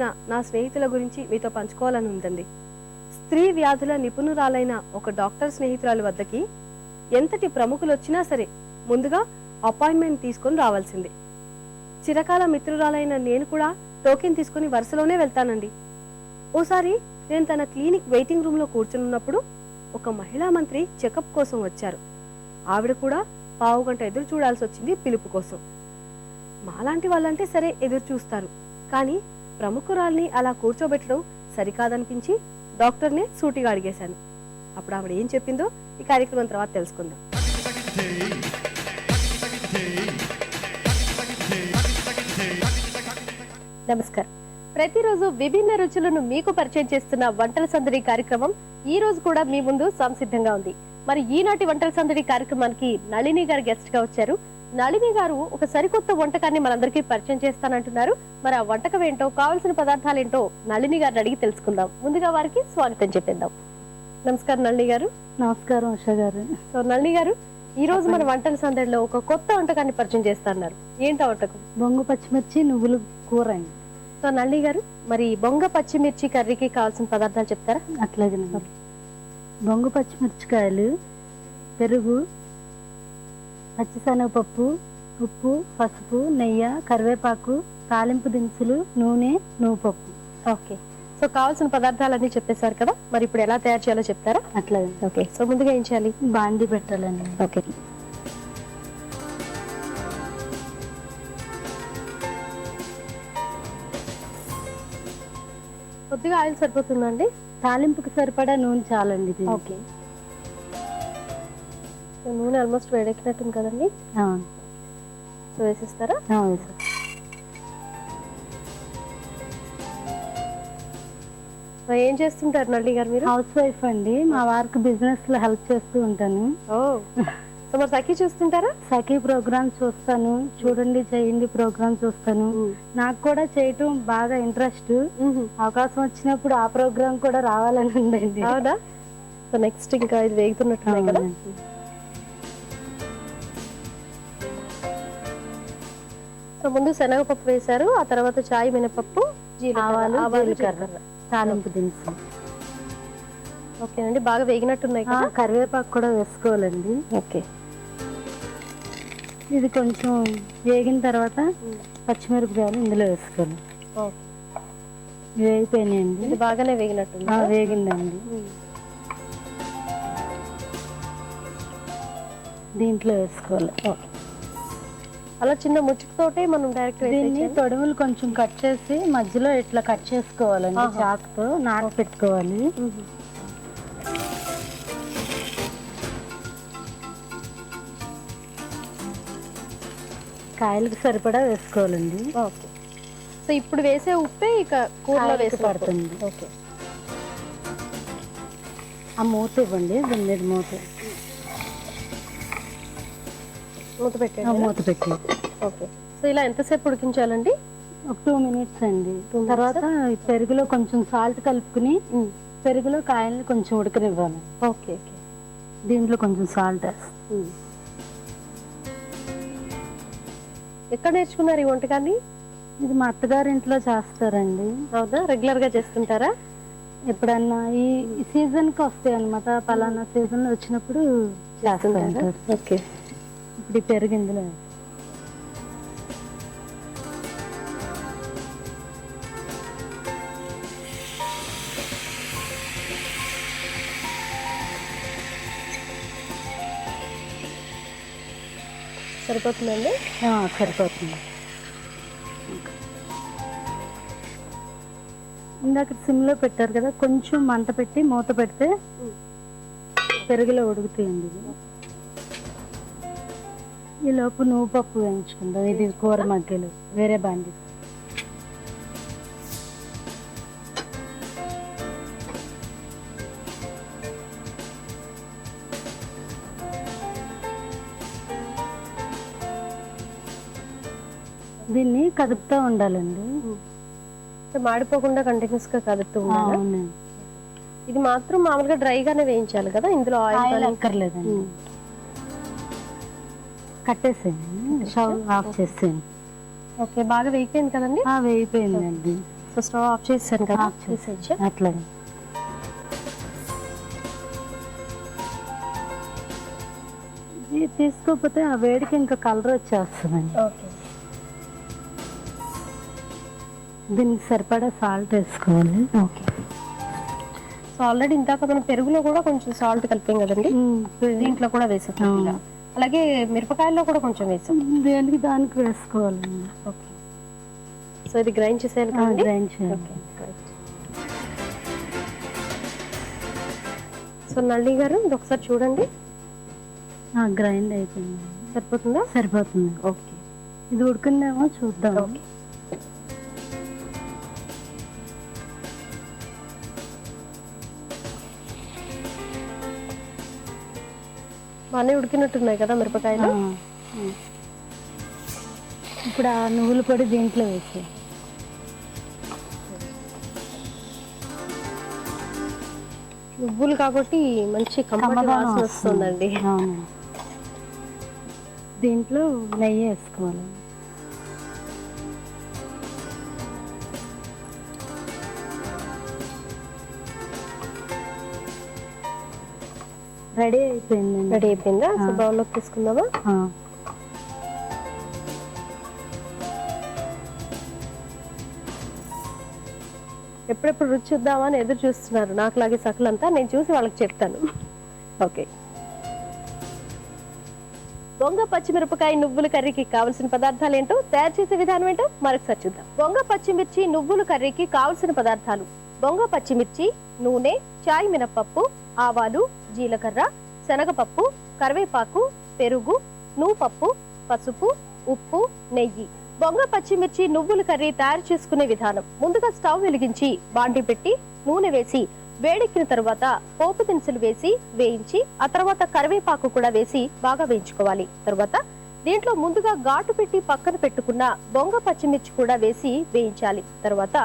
నా స్నేహితుల గురించి మీతో పంచుకోవాలని ఉందండి. స్త్రీ వ్యాధుల నిపుణురాలైన ఒక డాక్టర్ స్నేహితురాలి వద్దకి ఎంతటి ప్రముఖులు వచ్చినా సరే ముందుగా అపాయింట్మెంట్ తీసుకొని రావాల్సిందే. చిరకాల మిత్రురాలైన నేను కూడా టోకెన్ తీసుకొని వరుసలోనే వెళ్తానండి. ఓసారి నేను తన క్లినిక్ వెయిటింగ్ రూమ్లో కూర్చునున్నప్పుడు కూర్చున్నప్పుడు ఒక మహిళా మంత్రి చెకప్ కోసం వచ్చారు. ఆవిడ కూడా పావు గంట ఎదురు చూడాల్సి వచ్చింది పిలుపు కోసం. మాలాంటి వాళ్ళంటే సరే ఎదురు చూస్తారు. కానీ ప్రముఖురాల్ని అలా కూర్చోబెట్టడం సరికాదనిపించి డాక్టర్నే సూటిగా అడిగేశాను. అప్పుడు ఆవిడ ఏం చెప్పిందో ఈ కార్యక్రమం తర్వాత తెలుసుకుందాం. నమస్కారం. ప్రతిరోజు విభిన్న రుచులను మీకు పరిచయం చేస్తున్న వంటల సందడి కార్యక్రమం ఈ రోజు కూడా మీ ముందు సంసిద్ధంగా ఉంది. మరి ఈనాటి వంటల సందడి కార్యక్రమానికి నళిని గారు గెస్ట్గా వచ్చారు. నళిని గారు ఒక సరికొత్త వంటకాన్ని మనందరికీ పరిచయం చేస్తానంటున్నారు. మరి ఆ వంటకం ఏంటో కావాల్సిన పదార్థాలు ఏంటో నళిని గారిని అడిగి తెలుసుకుందాం. ముందుగా వారికి స్వాగతం చెప్పేద్దాం. నమస్కారం నళిని గారు. నమస్కారం ఉష గారు. సో నళిని గారు ఈ రోజు మన వంటల సందడిలో ఒక కొత్త వంటకాన్ని పరిచయం చేస్తున్నారు. ఏంటో వంటకం? బొంగు పచ్చిమిర్చి నువ్వులు కూర అండి. సో నల్లి గారు మరి బొంగ పచ్చిమిర్చి కర్రీకి కావాల్సిన పదార్థాలు చెప్తారా? అట్లాగే బొంగు పచ్చిమిర్చికాయలు పెరుగు పచ్చిశనగపప్పు ఉప్పు పసుపు నెయ్యి కరివేపాకు తాలింపు దినుసులు నూనె నువ్వుపప్పు. ఓకే. సో కావాల్సిన పదార్థాలన్నీ చెప్పేశారు కదా? మరి ఇప్పుడు ఎలా తయారు చేయాలో చెప్తారా? అట్లాగే. ఓకే. సో ముందుగా ఏం చేయాలి? బాండి పెట్టాలండి. ఓకే. కొద్దిగా ఆయిల్ సరిపోతుందండి తాలింపుకి సరిపడా నూనె చాలండి ఇది ఓకే. నూనె ఆల్మోస్ట్ వేడెక్కినట్టుంది కదండి? సో వేసేస్తారా? ఏం చేస్తుంటారు నల్లి గారు మీరు? హౌస్ వైఫ్ అండి. మా వారికి బిజినెస్లో హెల్ప్ చేస్తూ ఉంటాను. ఓ. సో మరి సఖీ చూస్తుంటారా? సఖీ ప్రోగ్రామ్ చూస్తాను. చూడండి చేయండి ప్రోగ్రామ్ చూస్తాను. నాకు కూడా చేయటం బాగా ఇంట్రెస్ట్. అవకాశం వచ్చినప్పుడు ఆ ప్రోగ్రామ్ కూడా రావాలని ఉందండి. అవునా? సో నెక్స్ట్ ఇంకా ఇది వేగుతున్నట్టున్నాయి కదా? సో ముందు శనగపప్పు వేశారు ఆ తర్వాత చాయ్ మినపప్పు జీలకర్ర, ఆవాలు, జీలకర్ర. తాలింపు దినుసు ఓకేనండి బాగా వేగినట్టున్నాయి కదా? కరివేపాకు కూడా వేసుకోవాలండి. ఓకే. ఇది కొంచెం వేగిన తర్వాత పచ్చిమిరపకాయలు ఇందులో వేసుకోవాలి. ఓకే. ఇవి వేగిపోయినాయండి. ఇది బాగానే వేగినట్టుంది? వేగిందండి. దీంట్లో వేసుకోవాలి. అలా చిన్న ముచ్చుకుతోటే మనం డైరెక్ట్ దీన్ని తొడుములు కొంచెం కట్ చేసి మధ్యలో ఇట్లా కట్ చేసుకోవాలండి ఆహా. చాకుతో నాటు పెట్టుకోవాలి. కాయలకు సరిపడా వేసుకోవాలండి. ఓకే. సో ఇప్పుడు వేసే ఉప్పే ఇక కూరలో కాయలకు వేసి పడుతుంది. ఓకే. ఆ మూత ఇవ్వండి దీని మీద మూత. మూత ఆ పెట్టండి మూత పెట్టి ఓకే. సో ఇలా ఎంతసేపు ఉడికించాలండి? ఒక టూ మినిట్స్ అండి. తర్వాత పెరుగులో కొంచెం సాల్ట్ కలుపుకుని పెరుగులో కాయల్ని కొంచెం ఉడకనివ్వాలి. Okay okay. దీంట్లో కొంచెం సాల్ట్ ఎక్కడ నేర్చుకున్నారు ఈ వంటకాన్ని? ఇది మా అత్తగారి ఇంట్లో చేస్తారండి. అవునా? రెగ్యులర్గా చేస్తుంటారా? ఎప్పుడన్నా ఈ సీజన్కి వస్తాయి అనమాట పలానా సీజన్ వచ్చినప్పుడు చేస్తుంటారు? ఓకే. ఇప్పుడు పెరుగు ఇందులో. సరిపోతుందండి సరిపోతుంది ఇందాక సిమ్లో పెట్టారు కదా కొంచెం మంట పెట్టి మూత పెడితే పెరుగులో ఉడుకుతాయండి. ఈ లోపు నువ్వు పప్పు వేయించుకుందాం ఇది కూర మగ్గలు. వేరే బాండి. దీన్ని కదుపుతూ ఉండాలండి. మాడిపోకుండా కంటిన్యూస్గా కదుపుతూ ఉండాలా? ఇది మాత్రం మామూలుగా డ్రై గానే వేయించాలి కదా? ఇందులో ఆయిల్ అక్కర్లేదండి. కట్టేసేయండి. స్టవ్ ఆఫ్ చేసేయండి. ఓకే బాగా వేగిపోయింది కదండి? ఆ, వేగిపోయిందండి. సో స్టవ్ ఆఫ్ చేసాను కదా ఆఫ్ చేసి. తీసేయచ్చా? అట్లా ఇది తీసుకోకపోతే ఆ వేడికి ఇంకా కలర్ వచ్చేస్తుందండి. ఓకే. దీనికి సరిపడా సాల్ట్ వేసుకోవాలి. ఓకే. సో ఆల్రెడీ ఇందాక మనం పెరుగులో కూడా కొంచెం సాల్ట్ కలిపాం కదండి? దీంట్లో కూడా వేసాం అవును. అలాగే మిరపకాయల్లో కూడా కొంచెం వేసాం. దేనికి దానికి వేసుకోవాలండి. ఓకే. సో ఇది గ్రైండ్ చేసేయాలి గ్రైండ్ చేయాలి. ఓకే సో నళిని గారు ఇది ఒకసారి చూడండి. గ్రైండ్ అయిపోయింది. సరిపోతుందా? సరిపోతుంది. ఓకే. ఇది ఉడికిందేమో చూద్దాం. ఓకే. బాగానే ఉడికినట్టున్నాయి కదా మిరపకాయలు. ఇప్పుడు ఆ నువ్వుల పొడి దీంట్లో వేసి నువ్వులు కాబట్టి మంచి కమ్మటి వాసన వస్తుందండి. దీంట్లో నెయ్యి వేసుకోవాలి. రెడీ అయిపోయిందండి. రెడీ అయిపోయిందా? సో ఆ. బౌల్లోకి తీసుకుందామా. ఎప్పుడెప్పుడు రుచి చూద్దామా అని ఎదురు చూస్తున్నారు. నాకులాగే సకులంతా నేను చూసి వాళ్ళకి చెప్తాను. ఓకే. బొంగ పచ్చిమిరపకాయ నువ్వుల కర్రీకి కావలసిన పదార్థాలు ఏంటో తయారు చేసే విధానం ఏంటో మరొకసారి చూద్దాం. బొంగ పచ్చిమిర్చి నువ్వుల కర్రీకి కావలసిన పదార్థాలు. బొంగ పచ్చిమిర్చి నూనె చాయ్ మినపప్పు ఆవాలు జీలకర్ర శనగపప్పు కరివేపాకు పెరుగు నువ్వుపప్పు పసుపు ఉప్పు నెయ్యి. బొంగ పచ్చిమిర్చి నువ్వుల కర్రీ తయారు చేసుకునే విధానం. ముందుగా స్టవ్ వెలిగించి బాండి పెట్టి నూనె వేసి వేడెక్కిన తర్వాత పోపు దినుసులు వేసి వేయించి ఆ తర్వాత కరివేపాకు కూడా వేసి బాగా వేయించుకోవాలి. తర్వాత దీంట్లో ముందుగా ఘాటు పెట్టి పక్కన పెట్టుకున్న బొంగ పచ్చిమిర్చి కూడా వేసి వేయించాలి. తర్వాత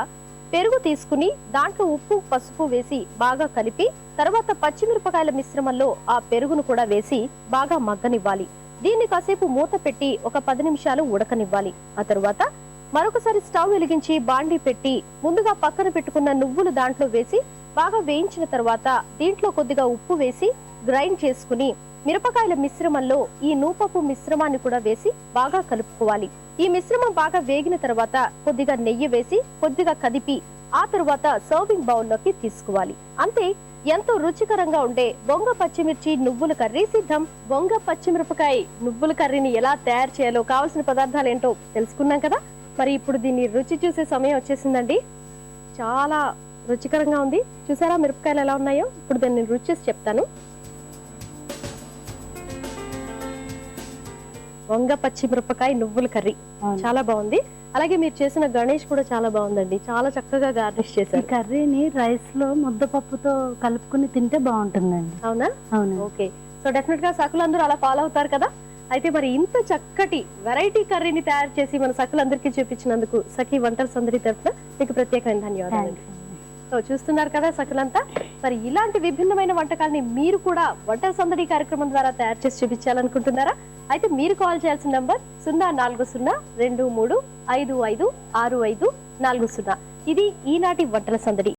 పెరుగు తీసుకుని దాంట్లో ఉప్పు పసుపు వేసి బాగా కలిపి తర్వాత పచ్చిమిరపకాయల మిశ్రమంలో ఆ పెరుగును కూడా వేసి బాగా మగ్గనివ్వాలి. దీన్ని కాసేపు మూత పెట్టి ఒక పది నిమిషాలు ఉడకనివ్వాలి. ఆ తరువాత మరొకసారి స్టవ్ వెలిగించి బాండి పెట్టి ముందుగా పక్కన పెట్టుకున్న నువ్వులు దాంట్లో వేసి బాగా వేయించిన తర్వాత దీంట్లో కొద్దిగా ఉప్పు వేసి గ్రైండ్ చేసుకుని మిరపకాయల మిశ్రమంలో ఈ నూపపు మిశ్రమాన్ని కూడా వేసి బాగా కలుపుకోవాలి. ఈ మిశ్రమం బాగా వేగిన తర్వాత కొద్దిగా నెయ్యి వేసి కొద్దిగా కదిపి ఆ తర్వాత సర్వింగ్ బౌల్లోకి తీసుకోవాలి. అంతే ఎంతో రుచికరంగా ఉండే బొంగ పచ్చిమిర్చి నువ్వుల కర్రీ సిద్ధం. బొంగ పచ్చిమిరపకాయ నువ్వుల కర్రీని ఎలా తయారు చేయాలో కావాల్సిన పదార్థాలు ఏంటో తెలుసుకున్నాం కదా? మరి ఇప్పుడు దీన్ని రుచి చూసే సమయం వచ్చేసిందండి. చాలా రుచికరంగా ఉంది. చూసారా మిరపకాయలు ఎలా ఉన్నాయో? ఇప్పుడు దాన్ని రుచి చేసి చెప్తాను. వంగ పచ్చి మిరపకాయ నువ్వుల కర్రీ. చాలా బాగుంది. అలాగే మీరు చేసిన గణేష్ కూడా చాలా బాగుందండి. చాలా చక్కగా గార్నిష్ చేశారు. కర్రీని రైస్లో ముద్దపప్పుతో కలుపుకుని తింటే బాగుంటుందండి. అవునా? అవును. ఓకే. సో డెఫినెట్గా సకులందరూ అలా ఫాలో అవుతారు కదా? అయితే మరి ఇంత చక్కటి వెరైటీ కర్రీని తయారు చేసి మన సకులందరికీ చూపించినందుకు సఖి వంటల సందడి తరఫున మీకు ప్రత్యేకమైన ధన్యవాదాలు సో చూస్తున్నారు కదా సకులంతా. మరి ఇలాంటి విభిన్నమైన వంటకాల్ని మీరు కూడా వంటల సందడి కార్యక్రమం ద్వారా తయారు చేసి చూపించాలనుకుంటున్నారా? అయితే మీరు కాల్ చేయాల్సిన నంబర్ సున్నా నాలుగు సున్నా రెండు మూడు ఐదు ఐదు ఆరు ఐదు నాలుగు సున్నా. ఇది ఈనాటి వంటల సందడి